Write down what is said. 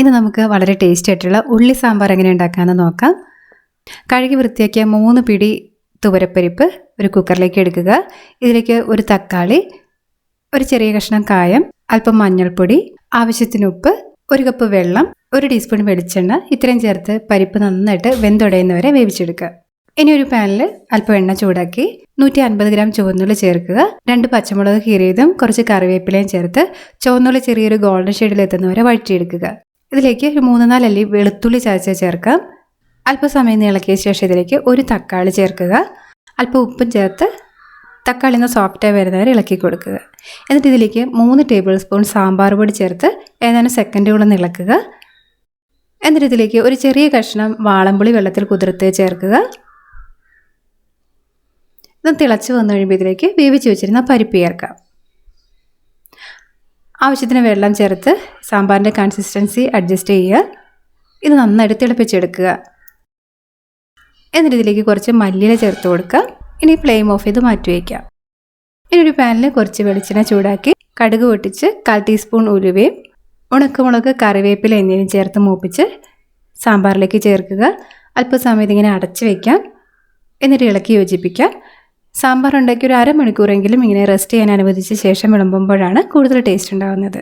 ഇന്ന് നമുക്ക് വളരെ ടേസ്റ്റി ആയിട്ടുള്ള ഉള്ളി സാമ്പാർ എങ്ങനെ ഉണ്ടാക്കാമെന്ന് നോക്കാം. കഴുകി വൃത്തിയാക്കിയ മൂന്ന് പിടി തുവരപ്പരിപ്പ് ഒരു കുക്കറിലേക്ക് എടുക്കുക. ഇതിലേക്ക് ഒരു തക്കാളി ഒരു ചെറിയ കഷ്ണം കായം അല്പം മഞ്ഞൾപ്പൊടി ആവശ്യത്തിന് ഉപ്പ് ഒരു കപ്പ് വെള്ളം ഒരു ടീസ്പൂൺ വെളിച്ചെണ്ണ ഇത്രയും ചേർത്ത് പരിപ്പ് നന്നായിട്ട് വെന്തുടയുന്നവരെ വേവിച്ചെടുക്കുക. ഇനി ഒരു പാനിൽ അല്പം എണ്ണ ചൂടാക്കി നൂറ്റി അൻപത് ഗ്രാം ചുവന്നുള്ളി ചേർക്കുക. രണ്ട് പച്ചമുളക് കീറിയതും കുറച്ച് കറിവേപ്പിലയും ചേർത്ത് ചുവന്നുള്ളി ചെറിയൊരു ഗോൾഡൻ ഷെയ്ഡിൽ എത്തുന്നവരെ വഴറ്റിയെടുക്കുക. ഇതിലേക്ക് ഒരു മൂന്ന് നാലല്ലി വെളുത്തുള്ളി ചതച്ച് ചേർക്കാം അല്പസമയം ഇളക്കിയ ശേഷം ഇതിലേക്ക് ഒരു തക്കാളി ചേർക്കുക. അല്പം ഉപ്പും ചേർത്ത് തക്കാളി ഒന്ന് സോഫ്റ്റായി വരുന്നവരെ ഇളക്കി കൊടുക്കുക. എന്നിട്ട് ഇതിലേക്ക് മൂന്ന് ടേബിൾ സ്പൂൺ സാമ്പാർ പൊടി ചേർത്ത് ഏതാനും സെക്കൻഡുകളൊന്ന് ഇളക്കുക. എന്നിട്ട് ഇതിലേക്ക് ഒരു ചെറിയ കഷ്ണം വാളംപുളി വെള്ളത്തിൽ കുതിർത്ത് ചേർക്കുക. ഇത് തിളച്ച് വന്നു കഴിയുമ്പോൾ ഇതിലേക്ക് വേവിച്ച് വെച്ചിരുന്ന പരിപ്പ് ചേർക്കാം. ആവശ്യത്തിന് വെള്ളം ചേർത്ത് സാമ്പാറിന്റെ കൺസിസ്റ്റൻസി അഡ്ജസ്റ്റ് ചെയ്യുക. ഇത് നന്നായിട്ട് തിളപ്പിച്ചെടുക്കുക. എന്നിട്ട് ഇതിലേക്ക് കുറച്ച് മല്ലിയില ചേർത്ത് കൊടുക്കുക. ഇനി ഫ്ലെയിം ഓഫ് ചെയ്ത് മാറ്റി വയ്ക്കാം ഇനി ഒരു പാനിൽ കുറച്ച് വെളിച്ചെണ്ണ ചൂടാക്കി കടുക് പൊട്ടിച്ച് കാൽ ടീസ്പൂൺ ഉലുവയും ഉണക്കമുളക് കറിവേപ്പില എന്നിവയും ചേർത്ത് മൂപ്പിച്ച് സാമ്പാറിലേക്ക് ചേർക്കുക. അല്പസമയത്ത് ഇങ്ങനെ അടച്ച് വയ്ക്കാം. എന്നിട്ട് ഇളക്കി യോജിപ്പിക്കാം സാമ്പാർ ഉണ്ടാക്കി ഒരു അരമണിക്കൂറെങ്കിലും ഇങ്ങനെ റെസ്റ്റ് ചെയ്യാൻ അനുവദിച്ച ശേഷം വിളമ്പുമ്പോഴാണ് കൂടുതൽ ടേസ്റ്റ് ഉണ്ടാകുന്നത്